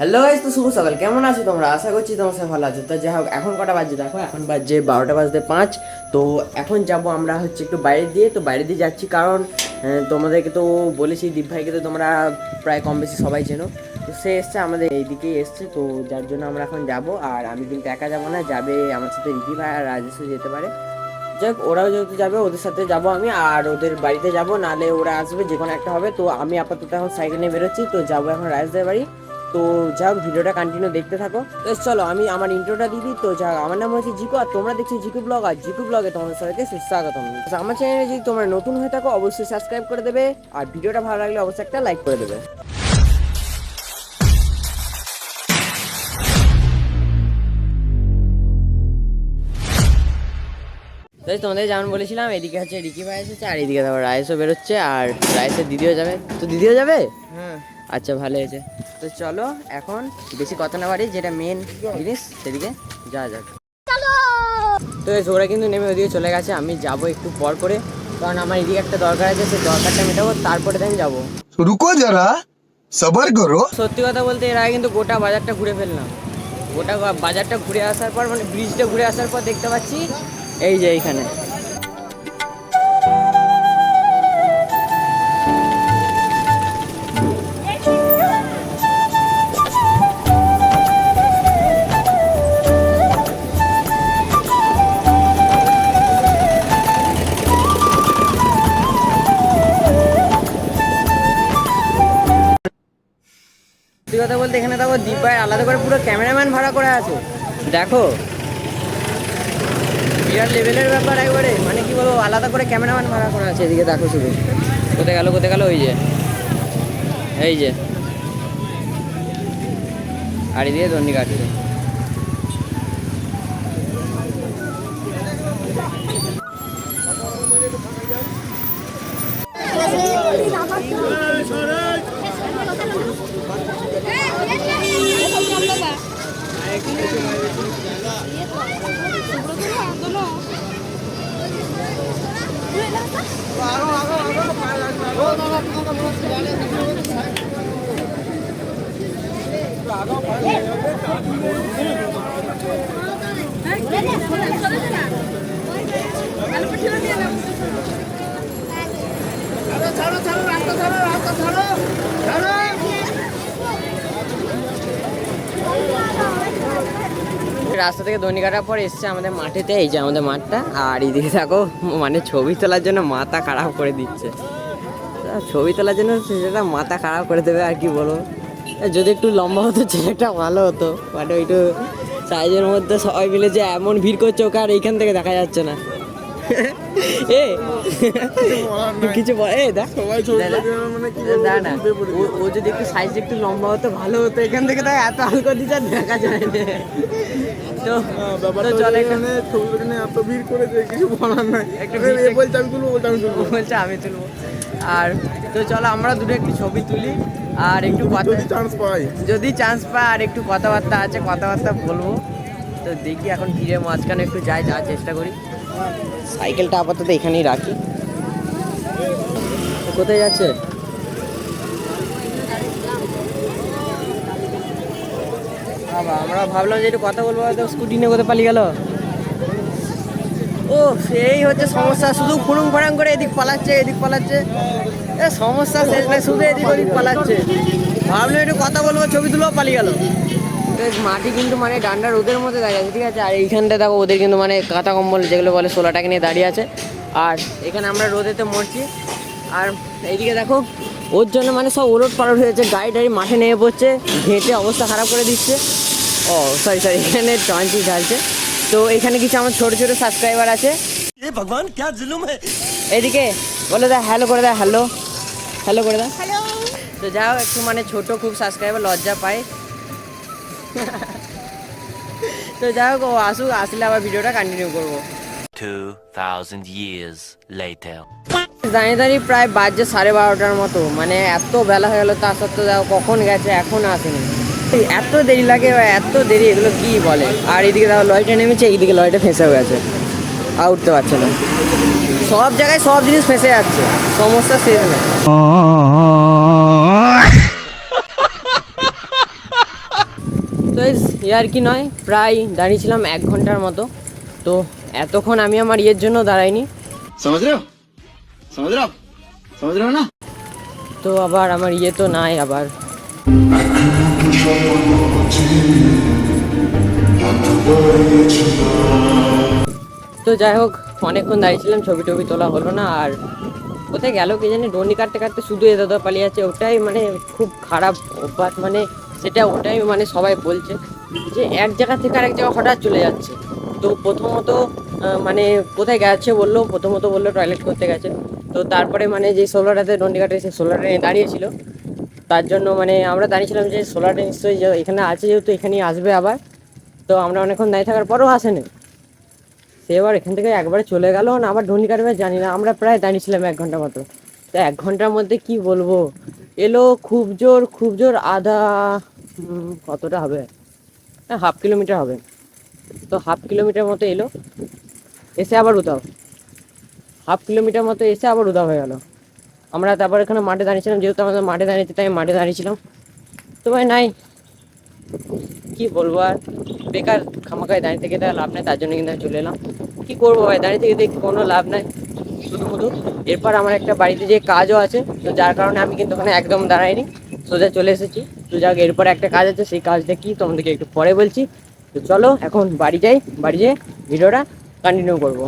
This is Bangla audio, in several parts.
হ্যালো গাইস তো শুভ সকাল। কেমন আছো তোমরা? আশা করছি তোমরা সবাই ভালো আছো। তো যাই হোক, এখন কটা বাজছে দেখো? এখন বাজছে বারোটা বাজতে পাঁচ। তো এখন যাব আমরা হচ্ছে একটু বাইরে দিয়ে। তো বাইরে দিয়ে যাচ্ছি কারণ তোমাদেরকে তো বলেছি, দীপ ভাইকে তো তোমরা প্রায় কম বেশি সবাই চেনো। তো সে এসছে, আমাদের এইদিকেই এসছে। তো যার জন্য আমরা এখন যাব। আর আমি কিন্তু একা যাব না, যাবে আমার সাথে রিকি ভাই আর রাজেশও যেতে পারে। যাক ওরাও যেহেতু যাবে, ওদের সাথে যাব আমি। আর ওদের বাড়িতে যাব নালে ওরা আসবে যে কোনো একটা হবে। তো আমি আপাতত এখন সাইকেল নিয়ে বেরোচ্ছি। তো যাব এখন রাজদের বাড়ি। তো যাক ভিডিওটা কন্টিনিউ দেখতে থাকো। তো চলো, আমি আমার ইন্ট্রোটা দিই। তো যাক আমার নাম হচ্ছে জিকু, আর তোমরা দেখছ জিকু ব্লগ, আর জিকু ব্লগে তোমাদের সবাইকে সুস্বাগতম আমার চ্যানেলে যদি তোমরা নতুন হয়ে থাকো, অবশ্যই সাবস্ক্রাইব করে দেবে, আর ভিডিওটা ভালো লাগলে অবশ্যই একটা লাইক করে দেবে। তো এই তোমাদের যেমন বলেছিলাম, এদিকে হচ্ছে রিকি ভাই এসেছে, আর এদিকে তারপর রায়েসও বেরোচ্ছে, আর রায়েসের দিদিও যাবে। তো দিদিও যাবে? আচ্ছা ভালো হয়েছে। তো চলো এখন বেশি কথা না বাড়ি যেটা মেন জিনিস সেদিকে যাওয়া যাক। তো ওরা কিন্তু নেমে ওদিকে চলে গেছে আমি যাব একটু পর করে কারণ আমার এদিকে একটা দরকার আছে সেই দরকারটা মেটাবো তারপরে আমি যাব। রুকো যারা সবার করো। সত্যি কথা বলতে এর আগে কিন্তু গোটা বাজারটা ঘুরে ফেললাম। গোটা বাজারটা ঘুরে আসার পর মানে ব্রিজটা ঘুরে আসার পর দেখতে পাচ্ছি এই যে এইখানে। বলতে এখানে দেখো দীপায় আলাদা করে পুরো ক্যামেরাম্যান ভাড়া করে আছে। দেখো। বিরাট লেভেলের ব্যাপার একবারে। মানে কি বলব, আলাদা করে ক্যামেরাম্যান ভাড়া করা আছে এদিকে, দেখো শুধু। কোথায় গেল কোথায় গেল ওই যে। এই যে। আর এদিকে দণ্ডি কাটছে। রাস্তা থেকে দনি কাটার পর এসছে আমাদের মাঠেতে এই যে আমাদের মাঠটা। আর এদিকে দেখো মানে ছবি তোলার জন্য মাথা খারাপ করে দিচ্ছে। ছবি তোলার জন্য সেটা মাথা খারাপ করে দেবে আর কি বলব? যদি একটু লম্বা হতো ছেলেটা ভালো হতো। বাট একটু সাইজের মধ্যে সবাই মিলে যে এমন ভিড় করছে ওকে আর এইখান থেকে দেখা যাচ্ছে না। এ কিছু এ দেখ। মানে না না ও- যদি একটু সাইজ একটু লম্বা হতো ভালো হতো। এখান থেকে তাই এত হালকা দিচ্ছে দেখা যায় না। তো তো চলে এখানে ছবি এত ভিড় করেছে কিছু বলার নাই। বলছে আমি তুলবো বলছে আমি তুলবো। বলছে আমি তুলবো। আর তো চলো আমরা দুটো একটু ছবি তুলি আর একটু কথা চান্স পাই। যদি চান্স পাই আর একটু কথাবার্তা আছে কথাবার্তা বলব। তো দেখি এখন ভিড়ের মাঝখানে একটু যাই যাওয়ার চেষ্টা করি। সাইকেলটা আপাতত এখানেই রাখি। কোথায় যাচ্ছে? বাবা আমরা ভাবলাম যে একটু কথা বলব স্কুটি নিয়ে কোথায় পালিয়ে গেল। ও, সেই হচ্ছে সমস্যা। শুধু খুঁড়ুং ফাড়াং করে এদিক পালাচ্ছে এদিক পালাচ্ছে। এ, সমস্যা শেষ নাই, শুধু এদিক ওদিক পালাচ্ছে। ভাবলাম একটু কথা বলব, ছবি তুলেও পালিয়ে গেল। মাটি কিন্তু মানে ডান্ডা রোদের মধ্যে দাঁড়িয়ে আছে ঠিক আছে? আর এইখানটা দেখো, ওদের কিন্তু মানে কাঁথা কম্বল, যেগুলো বলে সোলাটাকে নিয়ে দাঁড়িয়ে আছে। আর এখানে আমরা রোদেতে মরছি। আর এইদিকে দেখো, ওর জন্য মানে সব ওলট পালট হয়েছে, গাড়ি টাড়ি মাঠে নেমে পড়ছে ঘেঁটে অবস্থা খারাপ করে দিচ্ছে। ও সরি সরি এখানে টঞ্চি ঢালছে। তো এখানে কিছু আমার ছোট ছোট সাবস্ক্রাইবার আছে। ভগবান ক্যা জুলুম এদিকে বলে দা হ্যালো করে দা হ্যালো হ্যালো করে দা। তো যাও একটু মানে ছোট খুব সাবস্ক্রাইবার লজ্জা পায়। তো যাই হোক ও আসুক আসলে আবার ভিডিওটা কন্টিনিউ করব। দাঁড়িয়ে দাঁড়িয়ে প্রায় বাজছে সাড়ে বারোটার মতো। মানে এত বেলা হয়ে গেল তার সত্ত্বেও কখন গেছে এখন আসেনি। এত দেরি লাগে বা এত দেরি এগুলো কী বলে? আর এদিকে তাহলে লয়টা নেমেছে এইদিকে লয়টা ফেঁসে হয়ে আছে আর উঠতে পারছে না। সব জায়গায় সব জিনিস ফেঁসে যাচ্ছে। সমস্যা শেষ নেই। আর কি নয় প্রায় দাঁড়িয়েছিলাম এক ঘণ্টার মতো। তো এতক্ষণ আমি আমার ইয়ের জন্য দাঁড়াইনি। তো আবার আমার ইয়ে তো নাই আবার। তো যাই হোক, অনেকক্ষণ দাঁড়িয়েছিলাম, ছবি টবি তোলা হলো না, আর কোথায় গেল কি জানি ডন্ডি কাটতে কাটতে শুধু এ দাদা পালিয়ে আছে ওটাই মানে খুব খারাপ অভ্যাস মানে সেটা ওটাই মানে সবাই বলছে, যে এক জায়গা থেকে আরেক জায়গা হঠাৎ চলে যাচ্ছে। তো প্রথমত মানে কোথায় গেছে বলল, প্রথমত বলল টয়লেট করতে গেছে। তো তারপরে মানে যে সোলারটাতে ডন্ডি কাটে সেই সোলারটা দাঁড়িয়েছিল। তার জন্য মানে আমরা দাঁড়িয়েছিলাম যে সোলারটা নিশ্চয়ই এখানে আছে যেহেতু এখানেই আসবে আবার। তো আমরা অনেকক্ষণ দাঁড়িয়ে থাকার পরেও আসেনি। সে এবার এখান থেকে একবারে চলে গেল। না, আবার ঢন্ডি কাটবে জানি না। আমরা প্রায় দাঁড়িয়েছিলাম এক ঘণ্টা মতো। তো এক ঘণ্টার মধ্যে কি বলব? এলো খুব জোর খুব জোর আধা কতটা হবে? হ্যাঁ হাফ কিলোমিটার হবে। তো হাফ কিলোমিটার মতো এলো। এসে আবার উধাও। হাফ কিলোমিটার মতো এসে আবার উধাও হয়ে গেল। আমরা তারপর এখানে মাঠে দাঁড়িয়েছিলাম, যেহেতু আমাদের মাঠে দাঁড়িয়েছে, তাই মাঠে দাঁড়িয়েছিলাম। তো ভাই, নাই। কি বলব আর? বেকার খামাখায় দাঁড়িয়ে থেকে তার লাভ নেই, তার জন্য কিন্তু চলে এলাম। কি করব ভাই? দাঁড়িয়ে থেকে দেখি, কোনো লাভ নাই। শুধু শুধু এরপর আমার একটা বাড়িতে যে কাজও আছে, তো যার কারণে আমি কিন্তু ওখানে একদম দাঁড়াইনি। সোজা চলে এসেছি। তো যাক, এরপর একটা কাজ আছে, সেই কাজটা কি তোমাদেরকে একটু পরে বলছি। তো চলো, এখন বাড়ি যাই, বাড়ি যেয়ে ভিডিওটা কন্টিনিউ করব।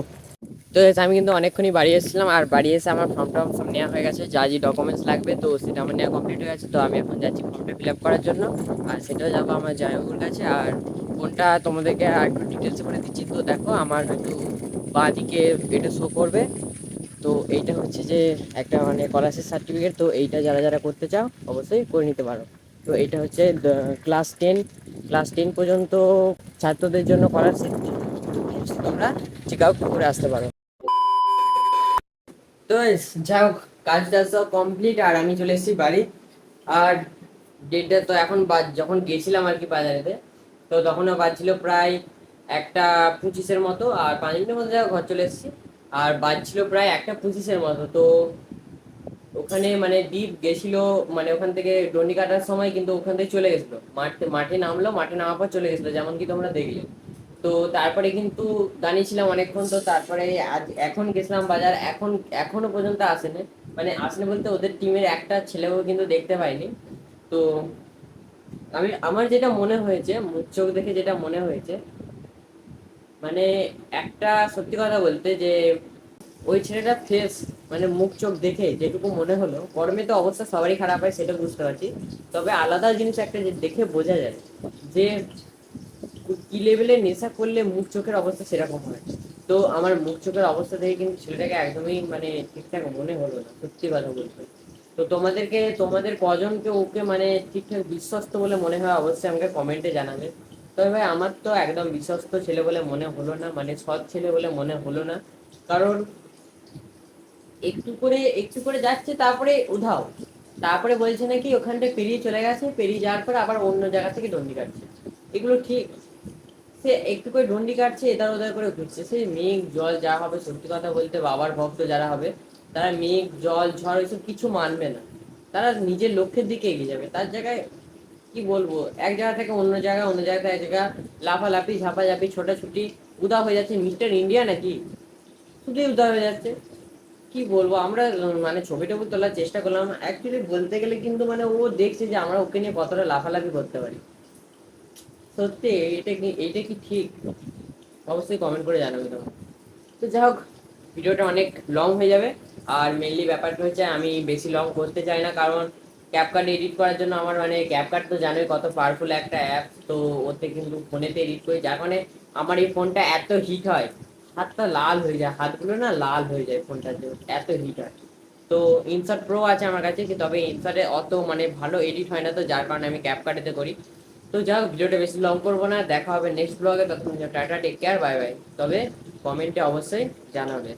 তো আমি কিন্তু অনেকক্ষণই বাড়ি এসেছিলাম আর বাড়ি এসে আমার ফর্ম টর্ম সব নেওয়া হয়ে গেছে, যা যে ডকুমেন্টস লাগবে তো সেটা আমার নেওয়া কমপ্লিট হয়ে গেছে, তো আমি এখন যাচ্ছি ফর্মটা ফিল আপ করার জন্য। আর সেটাও যাব আমার জামাইবাবুর কাছে। আর ফোনটা তোমাদেরকে আর একটু ডিটেলসে করে দিচ্ছি, তো দেখো আমার একটু বাঁ দিকে এটা শো করবে। তো এইটা হচ্ছে যে একটা মানে স্কলারশিপ সার্টিফিকেট তো এইটা যারা যারা করতে চাও অবশ্যই করে নিতে পারো। তো এইটা হচ্ছে ক্লাস টেন ক্লাস টেন পর্যন্ত ছাত্রদের জন্য স্কলারশিপ তোমরা চেক আউট করে আসতে পারো। তো যাই হোক কাজ টাজ সব কমপ্লিট আর আমি চলে এসেছি বাড়ি। আর ডেটটা তো এখন বাজ, যখন গেছিলাম আর কি বাজারেতে, তো তখনও বাজছিল প্রায় একটা পঁচিশের মতো, আর পাঁচ মিনিটের মধ্যে যাই ঘর চলে এসেছি। আর বাজছিল প্রায় একটা পঁচিশের মতো, তো ওখানে মানে দ্বীপ গেছিল মানে ওখান থেকে ডন্ডি কাটার সময় কিন্তু ওখান থেকে চলে গেছিল। মাঠে মাঠে নামলো, মাঠে নামার পর চলে গেছিল, যেমন কি তোমরা দেখলে। তো তারপরে কিন্তু দাঁড়িয়েছিলাম অনেকক্ষণ, তো তারপরে আজ এখন গেছিলাম বাজার, এখন, এখনও পর্যন্ত আসেনি। মানে আসেনি বলতে ওদের টিমের একটা ছেলেও কিন্তু দেখতে পাইনি। তো আমি, আমার যেটা মনে হয়েছে চোখ দেখে যেটা মনে হয়েছে মানে একটা সত্যি কথা বলতে যে ওই ছেলেটা ফেস মানে মুখ চোখ দেখে যেটুকু মনে হলো, গরমে তো অবস্থা সবারই খারাপ হয়, সেটা বুঝতে পারছি। তবে আলাদা জিনিস একটা দেখে বোঝা যায় যে কি লেভেলের নেশা করলে মুখ চোখের অবস্থা সেরকম হয়? তো আমার মুখ চোখের অবস্থা দেখে কিন্তু ছেলেটাকে একদমই মানে ঠিকঠাক মনে হলো না, সত্যি কথা বলতে। তো তোমাদেরকে, তোমাদের কজনকে ওকে মানে ঠিকঠাক বিশ্বস্ত বলে মনে হয় অবশ্যই আমাকে কমেন্টে জানাবে। তবে ভাই, আমার তো একদম বিশ্বস্ত ছেলে বলে মনে হলো না মানে সৎ ছেলে বলে মনে হলো না। কারণ একটু করে একটু করে যাচ্ছে, তারপরে উধাও। তারপরে বলছে নাকি ওখানটা পেরিয়ে চলে গেছে, পেরিয়ে যাওয়ার পর আবার অন্য জায়গা থেকে ডন্ডি কাটছে। এগুলো ঠিক। সে একটু করে ডন্ডি কাটছে এদার ওদার করে ঘুরছে। সেই মেঘ, জল যা হবে সত্যি কথা বলতে বাবার ভক্ত যারা হবে, তারা মেঘ, জল, ঝড় এসব কিছু মানবে না। তারা নিজের লক্ষ্যের দিকে এগিয়ে যাবে। তার জায়গায় কি বলব? এক জায়গা থেকে অন্য জায়গায় অন্য জায়গা থেকে এক জায়গা, লাফালাফি, ঝাপাঝাপি, ছোটাছুটি উদা হয়ে যাচ্ছে। মিস্টার ইন্ডিয়া নাকি? শুধুই উদা হয়ে যাচ্ছে। কি বলব? আমরা মানে ছবি টবি তোলার চেষ্টা করলাম। অ্যাকচুয়ালি বলতে গেলে কিন্তু মানে ও দেখছে যে আমরা ওকে নিয়ে কতটা লাফালাফি করতে পারি। সত্যি, এটা কি এটা কি ঠিক? অবশ্যই কমেন্ট করে জানাবে তোমার। তো যাই হোক, ভিডিওটা অনেক লং হয়ে যাবে। আর মেনলি ব্যাপারটা হচ্ছে, আমি বেশি লং করতে চাই না, কারণ ক্যাপকাট এডিট করার জন্য আমার মানে ক্যাপকাট তো জানোই কত পাওয়ারফুল একটা অ্যাপ তো ওতে কিন্তু ফোনেতে এডিট করি। যার কারণে আমার এই ফোনটা এত হিট হয়, হাতটা লাল হয়ে যায়, হাতগুলো না লাল হয়ে যায় ফোনটার জন্য, এত হিট হয়। তো ইনসার্ট প্রো আছে আমার কাছে তবে ইনসার্টে অত মানে ভালো এডিট হয় না তো, যার কারণে আমি ক্যাপকাটেতে করি। তো যাই হোক ভিডিওটা বেশি লং করব না, দেখা হবে নেক্সট ব্লগে তখন tata take care bye bye তবে কমেন্টে অবশ্যই জানাবে।